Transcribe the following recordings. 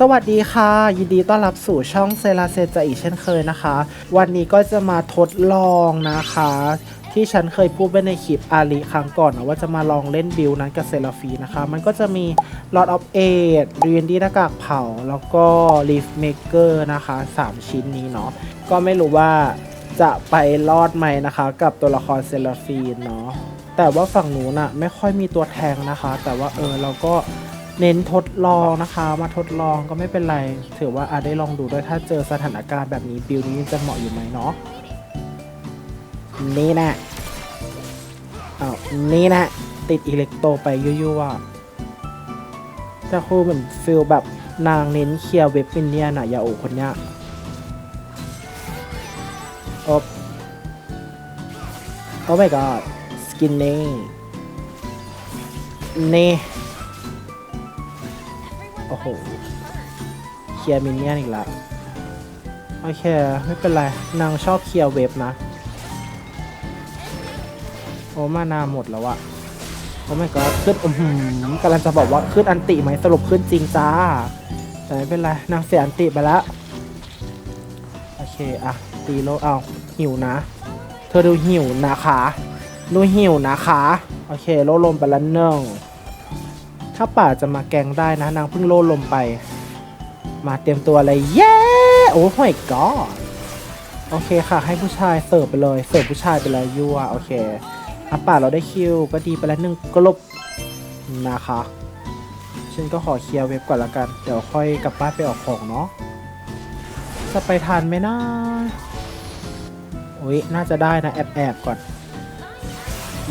สวัสดีค่ะ ยินดีต้อนรับสู่ช่องเซราเซจอีกเช่นเคยนะคะ วันนี้ก็จะมาทดลองนะคะ ที่ฉันเคยพูดไปในคลิปอาลีครั้งก่อนนะว่าจะมาลองเล่นบิลนั้นกับเซราฟีนะคะ มันก็จะมี Lord of a d เรียนดีหน้ากากเผา แล้วก็ Leaf Maker นะคะ 3 ชิ้นนี้เนาะก็ไม่รู้ว่าจะไปรอดไหมนะคะ กับตัวละครเซราฟีนเนาะแต่ว่าฝั่งนู้นอะไม่ค่อยมีตัวแทงนะคะ แต่ว่าเออเราก็ เน้นทดลองนะคะ มาทดลองก็ไม่เป็นไร ถือว่าอาจได้ลองดูด้วยถ้าเจอสถานการณ์แบบนี้บิลนี้จะเหมาะอยู่ไหมเนาะนี่นะเอ้านี่นะ ติดอิเล็กโตไปยั่วๆจะคู่เหมือนฟิลแบบนางเน้นเคลียร์เว็บมินเนี่ยนะยาโอคนเนี้ยโอ๊บโอ้ my god สกินนี่นี่ หเคลียร์มินเนี่ยนอีกแล้วโอเค ไม่เป็นไร นางชอบเคลียร์เว็บนะ โอ้มานาหมดแล้วอะโอ้ไม่ก็ขึ้นอือหือกำลังจะบอกว่าขึ้นอันติไหมสรุปขึ้นจริงจ้า แต่ไม่เป็นไร นางเสียอันติไปแล้วโอเคอะตีโลเอาหิวนะ เธอดูหิวนะคะ ดูหิวนะคะ โอเค โลลมไปแล้วหนึ่ง ถ้าป่าจะมาแกงได้นะ นางเพิ่งโลดลมไป มาเตรียมตัวอะไรเย้โอ้โหก็โอเคค่ะ ให้ผู้ชายเสิร์ฟไปเลย เสิร์ฟผู้ชายไปเลยยั่วโอเคอะป่าเราได้คิวก็ดีไปแล้วหนึ่งกลบนะคะฉันก็ขอเคลียร์เว็บก่อนละกัน เดี๋ยวค่อยกลับบ้านไปออกของเนาะจะไปทันไหมนะอุ้ยน่าจะได้นะ แอบแอบก่อน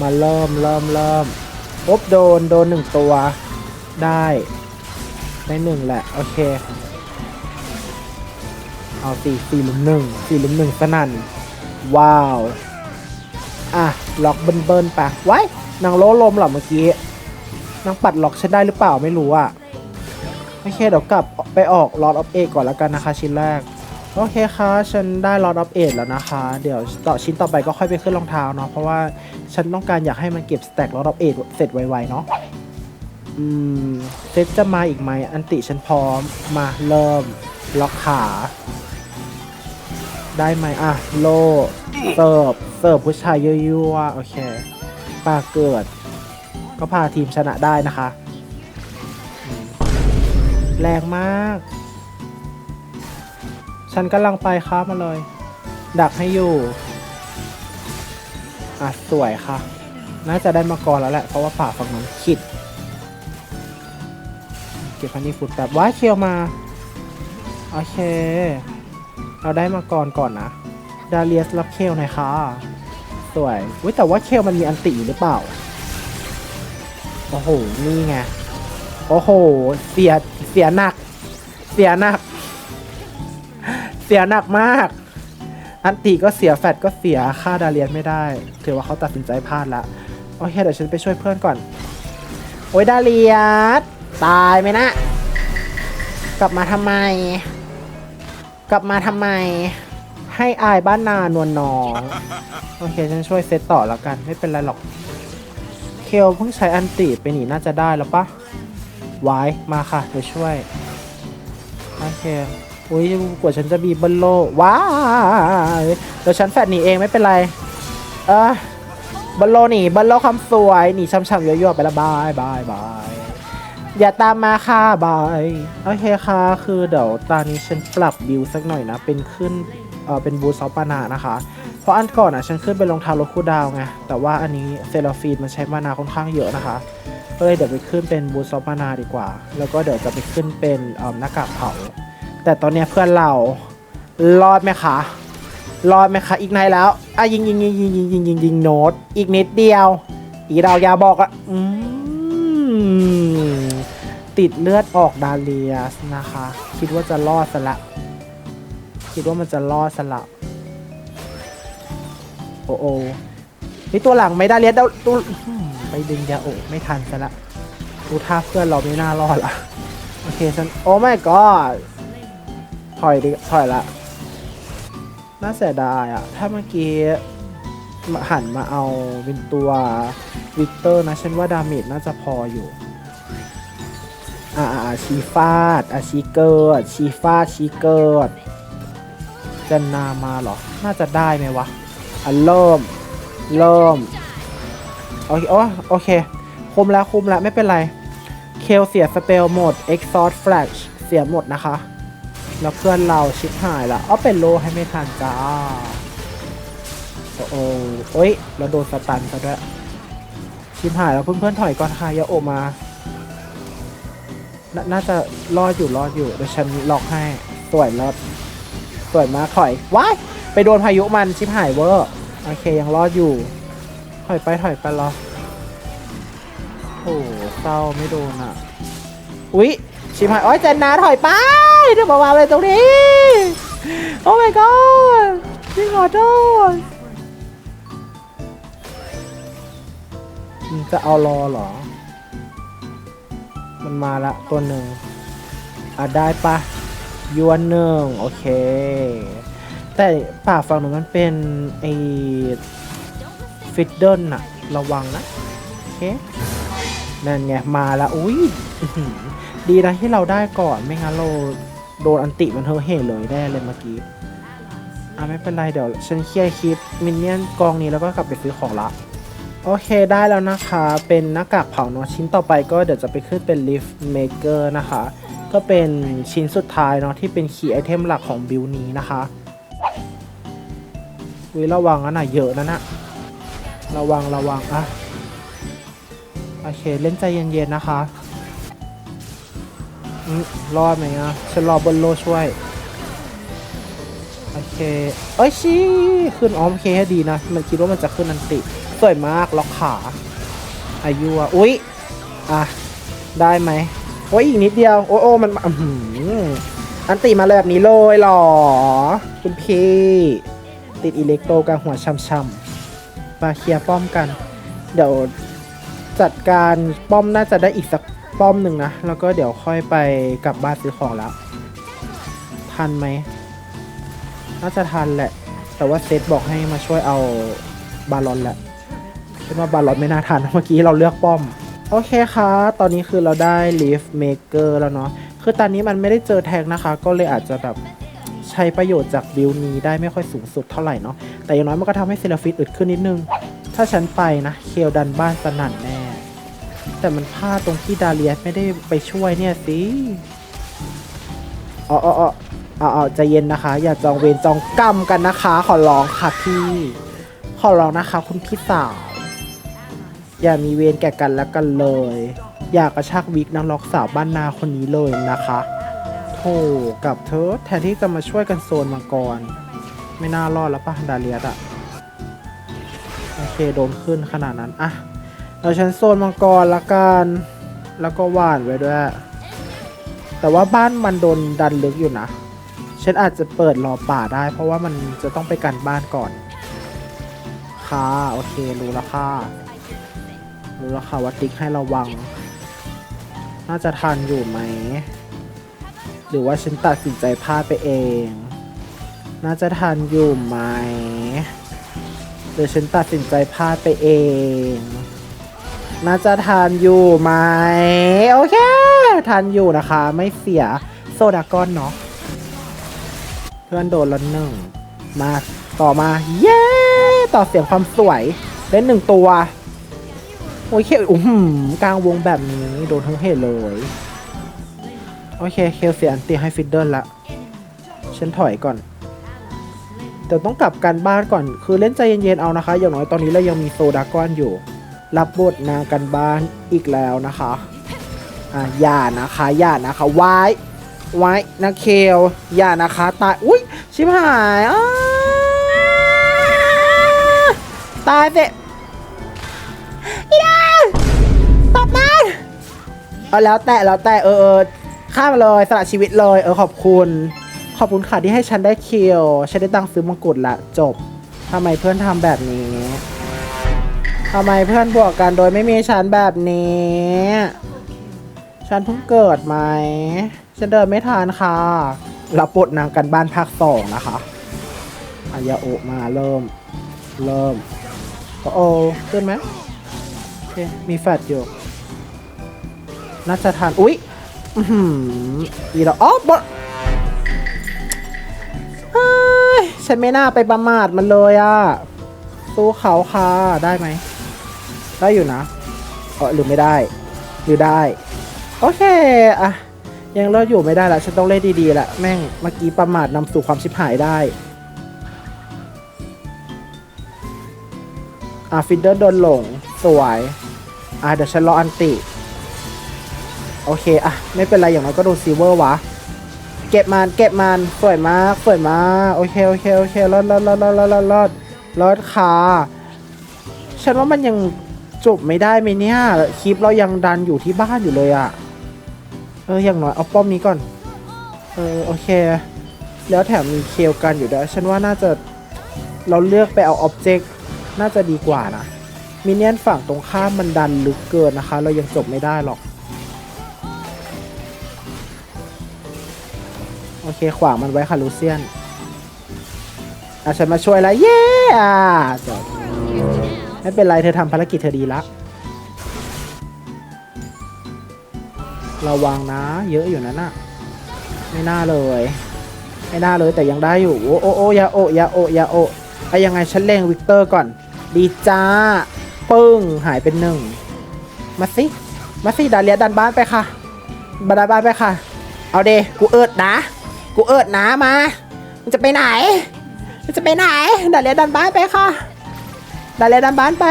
มาเริ่มเริ่มเริ่มปุ๊บโดน โดนหนึ่งตัว ได้ได้หนึ่งแหละ โอเค เอาสี่สี่ลุมหนึ่งสี่ลุมหนึ่งสนั่น ว้าว อะ ล็อกเบิ้ลเบิ้ลไปไว้นางโลลมเหรอเมื่อกี้นางปัดล็อกฉันได้หรือเปล่าไม่รู้อะโอเค เดี๋ยวกลับไปออก Lord of 8ก่อนแล้วกันนะคะ ชิ้นแรก โอเคค่ะ ฉันได้ Lord of 8แล้วนะคะ เดี๋ยวต่อชิ้นต่อไปก็ค่อยไปขึ้นรองเท้าเนาะเพราะว่าฉันต้องการอยากให้มันเก็บสแต็ก Lord of 8เสร็จไวๆเนาะ เซตจะมาอีกไหมอันติฉันพร้อม มาเริ่ม ล็อกขา ได้ไหมอะ โล เสิร์ฟ เสิร์ฟผู้ชายยั่วๆ โอเคปาเกิด ก็พาทีมชนะได้นะคะ แรงมาก ฉันกำลังไปครับมาเลย ดักให้อยู่ อะ สวยค่ะ น่าจะได้มาก่อนแล้วแหละ เพราะว่าป่าฝั่งนั้นขิด ก็บพันนี่ฟุตแบบว้ายเคียวมา โอเค เราได้มาก่อนก่อนนะ ดาเลียสรับเคลหน่อยค่ะ สวยอุ้ยแต่ว่าเคลมันมีอันติอยู่หรือเปล่า โอ้โห นี่ไง โอ้โห เสีย เสียหนัก เสียหนัก เสียหนักมาก อันติก็เสียแฟดก็เสียค่าดาเลียนไม่ได้ ถือว่าเขาตัดสินใจพลาดละ โอเค เดี๋ยวฉันไปช่วยเพื่อนก่อน โอ้ยดาเลียส ตายไหมนะ กลับมาทำไม กลับมาทำไม ให้อายบ้านนานวลน้อง โอเค ฉันช่วยเซตต่อแล้วกัน ไม่เป็นไรหรอก เคลเพิ่งใช้อันติไปหนีน่าจะได้แล้วปะไว้มาค่ะเดี๋ยวช่วย โอเค อุ้ยกว่าฉันจะบีบเบิลโลว้ายเดี๋ยวฉันแฟดหนีเองไม่เป็นไร เออบัลโลหนีบัลโลคำสวยหนีช่ำๆยั่วๆไปละบายบายบาย อย่าตามมาค่ะบายโอเคค่ะ คือเดี๋ยวตอนนี้ฉันปรับบิวสักหน่อยนะ เป็นขึ้นเออเป็นบูซอปานานะคะ เพราะอันก่อนอะฉันขึ้นเป็นรองเท้าโลคูดาวไง แต่ว่าอันนี้เซราฟีนมันใช้มานาค่อนข้างเยอะนะคะก็เลยเดี๋ยวไปขึ้นเป็นบูซอปานาดีกว่า แล้วก็เดี๋ยวจะไปขึ้นเป็นเออหน้ากากเผา แต่ตอนนี้เพื่อนเรารอดไหมคะรอดไหมคะอีกไหนแล้วอะยิงยิงยิงยิงยิงยิงยิงยิงโน้ตอีกนิดเดียว อีดาวยาบอกอะอืม ติดเลือดออกดาเลียสนะคะ คิดว่าจะรอดสละ คิดว่ามันจะรอดสละ โอ้โอนี่ตัวหลังไม่ได้เลียสเดตัวไปดึงยาโอไม่ทันซะละดูท่าเพื่อนเราไม่น่ารอดละโอเคฉันโอ้ไม่ก็ถอยดิถอยละ น่าเสียดายอะถ้าเมื่อกี้หันมาเอาเป็นตัววิกเตอร์นะ ฉันว่าดาเมจน่าจะพออยู่ อ่าอ่าชีฟาดอาชีเกิดชีฟาดชีเกิดจันามาเหรอ น่าจะได้ไหมวะอะเริ่มเริ่มโอเคโอ้โอเค คุมแล้วคุมแล้วไม่เป็นไร เคลเสียสเปลหมด Exhaust Flash เสียหมดนะคะ แล้วเพื่อนเราชิบหายละเอาเป็นโลให้ไม่ทันจ้า โอ้โหเอ้ยเราโดนสตันซะด้วย ชิบหายแล้วเพื่อนๆถอยก่อนค่ะอย่าโอมา นน่าจะรอดอยู่รอดอยู่เดี๋ยวฉันล็อกให้สวยรอดสวยมากถอยว้ายไปโดนพายุมันชิบหายเวอร์โอเคยังรอดอยู่ ถอยไปถอยไปรอโอ้โหเศร้าไม่โดนอะอุ๊ยชิบหายโอ้ยเจนนาถอยไปเดี๋ยวมาวางเลยตรงนี้โอ้ my god พี่ขอโทษมึงจะเอารอเหรอ มันมาละตัวหนึ่งอะได้ปะยวนหนึ่งโอเค แต่ป่าฝั่งหนูมันเป็นไอฟิดเดิลน่ะ ระวังนะ โอเค นั่นไง มาล้วอุ้ยอื้อหือดีนะที่เราได้ก่อนไม่งั้นเราโดนอันติมันเทอร์เฮเลยได้เลยเมื่อกี้อะไม่เป็นไรเดี๋ยวฉันเคลียร์คลิปมินเนี่ยนกองนี้แล้วก็กลับไปซื้อของละ โอเคได้แล้วนะคะ เป็นหน้ากากเผาเนาะชิ้นต่อไปก็เดี๋ยวจะไปขึ้นเป็น Lift Maker นะคะ ก็เป็นชิ้นสุดท้ายเนาะที่เป็นคีย์ไอเทมหลักของบิลนี้นะคะวิระวังนะน่ะเยอะนะนะระวังระวังอะโอเคเล่นใจเย็นๆนะคะอืมรอดไหมอะฉันรอบนโลช่วย โอเคเอ้ยชี้ขึ้นออมโอเคให้ดีนะ มันคิดว่ามันจะขึ้นอันติ สวยมากล็อกขาอายุอะอุ๊ยอะได้ไหมโอ้ยอีกนิดเดียว โอ้โอ้มันอื้อหืออันติมาเลยแบบนี้เลยหรอ คุณพี่ ติดอิเล็กโตกลางหัวช่ำๆมาเคลียร์ป้อมกัน เดี๋ยวจัดการป้อมน่าจะได้อีกสักป้อมหนึ่งนะ แล้วก็เดี๋ยวค่อยไปกลับบ้านซื้อของแล้ว ทันไหม น่าจะทันแหละ แต่ว่าเซตบอกให้มาช่วยเอาบาลอนแหละ คิดว่าบาลอนไม่น่าทันเมื่อกี้เราเลือกป้อม โอเคค่ะ ตอนนี้คือเราได้ Leaf Maker แล้วเนาะคือตอนนี้มันไม่ได้เจอแทงนะคะ ก็เลยอาจจะแบบใช้ประโยชน์จากบิลนี้ได้ไม่ค่อยสูงสุดเท่าไหร่เนาะแต่อย่างน้อยมันก็ทำให้เซลฟิตอึดขึ้นนิดนึง ถ้าฉันไปนะเคลดันบ้านสนั่นแน่ แต่มันพลาดตรงที่ดาเลียสไม่ได้ไปช่วยเนี่ยสิอ๋ออ๋ออ๋อเอาเอาใจเย็นนะคะ อย่าจองเวรจองกรรมกันนะคะ ขอร้องค่ะพี่ ขอร้องนะคะ คุณพี่สาว อย่ามีเวรแก่กันและกันเลย อย่ากระชากวิกนักล็อกสาวบ้านนาคนนี้เลยนะคะโธ่กับเธอแทนที่จะมาช่วยกันโซนมังกร ไม่น่ารอดแล้วป่ะดาเลียสอะโอเคโดนขึ้นขนาดนั้นอะเราฉันโซนมังกรละกันแล้วก็หวานไว้ด้วย แต่ว่าบ้านมันโดนดันลึกอยู่นะฉันอาจจะเปิดรอป่าได้ เพราะว่ามันจะต้องไปกันบ้านก่อน ค่ะ โอเค รู้แล้วค่ะ รู้แล้วค่ะว่าติ๊กให้ระวัง น่าจะทันอยู่ไหม หรือว่าฉันตัดสินใจพลาดไปเอง น่าจะทันอยู่ไหม หรือฉันตัดสินใจพลาดไปเอง น่าจะทานอยู่ไหม โอเคทานอยู่นะคะ ไม่เสียโซดากอนเนาะ เพื่อนโดนละหนึ่ง มาต่อมา เย้ ต่อเสียงความสวยเล่นหนึ่งตัว โอเคอุ้มกลางวงแบบนี้โดนทั้งเพศเลย โอเค เคลเสียอันตีให้ฟิดเดิลละ ฉันถอยก่อนเดี๋ยวต้องกลับกันบ้านก่อน คือเล่นใจเย็นๆเอานะคะ อย่างน้อยตอนนี้เรายังมีโซดากอนอยู่ รับบทนางกันบ้านอีกแล้วนะคะ อ่าอย่านะคะอย่านะคะไว้ไว้นะเคลอย่านะคะตาย อุ้ยชิบหายอ้าตายเสร็จ อีดาตบมันเอาแล้วแต่แล้วแต่เออเออข้ามมาเลยสละชีวิตเลยเออขอบคุณ ขอบคุณค่ะที่ให้ฉันได้คิวฉันได้ตังค์ซื้อมงกุฎละจบทำไมเพื่อนทำแบบนี้ทำไมเพื่อนบวกกันโดยไม่มีฉันแบบนี้ ฉันเพิ่งเกิดไหม ฉันเดินไม่ทันค่ะเรับบทนางกันบ้านภาคสองนะคะอายาโอมาเริ่ม เริ่มโอโอขึ้นไหม เค มีแฟดอยู่น่าจะทันอุ๊ย อื้อหืออีเราอ๋อบอเฮ้ยฉันไม่น่าไปประมาทมันเลยอะสู้เขาค่ะ ได้ไหม ได้อยู่นะเออหรือไม่ได้หรือได้ โอเคอะยังเลิกอยู่ไม่ได้ละฉันต้องเล่นดีๆละแม่ง เมื่อกี้ประมาทนำสู่ความชิบหายได้อะฟินเดอร์โดนหลง สวย อะเดี๋ยวฉันรออันติ โอเค อะ ไม่เป็นไรอย่างน้อยก็โดนซีเวอร์วะ เก็บมันเก็บมันสวยมากสวยมากโอเคโอเคโอเครอดรอดรอดรอดรอดรอดรอดขาฉันว่ามันยังจบไม่ได้ไหมเนี่ย คลิปเรายังดันอยู่ที่บ้านอยู่เลยอะเอออย่างน้อยเอาป้อมนี้ก่อน เออโอเค แล้วแถมมีเคลกันอยู่ด้วยฉันว่าน่าจะเราเลือกไปเอาอ็อบเจกต์น่าจะดีกว่าน่ะ มินเนี่ยนฝั่งตรงข้ามมันดันลึกเกินนะคะ เรายังจบไม่ได้หรอก โอเคขวางมันไว้ค่ะลูเซียนอะฉันมาช่วยแล้วเย้จบไม่เป็นไรเธอทำภารกิจเธอดีละ ระวังนะ เยอะอยู่นะน่ะ ไม่น่าเลย ไม่น่าเลยแต่ยังได้อยู่ โอ้โอ้โอ้อยาโอยาโอยาโอไอยังไงฉันเล่งวิกเตอร์ก่อน ดีจ้า ปึ้งหายเป็นหนึ่งมาสิมาสิดาเลียดันบ้านไปค่ะบาดาบ้านไปค่ะ เอาเดกูเอิดนะ กูเอิดนะมา มันจะไปไหน มันจะไปไหนดาเลียดันบ้านไปค่ะดาเลียดันบ้านไป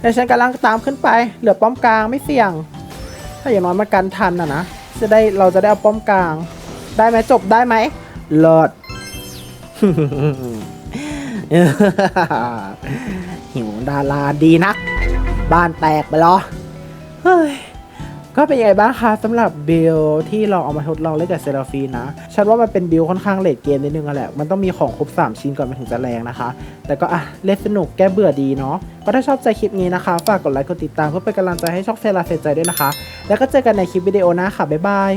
เดี๋ยวฉันกำลังตามขึ้นไป เหลือป้อมกลางไม่เสี่ยง ถ้าอย่างน้อยมากันทันนะนะ จะได้เราจะได้เอาป้อมกลาง ได้ไหมจบได้ไหมเลิศ หิวดาราดีนัก บ้านแตกไปหรอเฮ้ยก็เป็นยังไงบ้างคะสำหรับบิลที่เราเอามาทดลองเล่นกับเซราฟีนนะฉันว่ามันเป็นบิลค่อนข้างเลดเกมนิดนึงอะแหละ มันต้องมีของครบ 3 ชิ้นก่อนมันถึงจะแรงนะคะ แต่ก็อะ เล่นสนุกแก้เบื่อดีเนาะก็ถ้าชอบใจคลิปนี้นะคะ ฝากกดไลค์กดติดตามเพื่อเป็นกำลังใจให้ช่องเซราเซใจด้วยนะคะ แล้วก็เจอกันในคลิปวิดีโอหน้าค่ะ บ๊ายบาย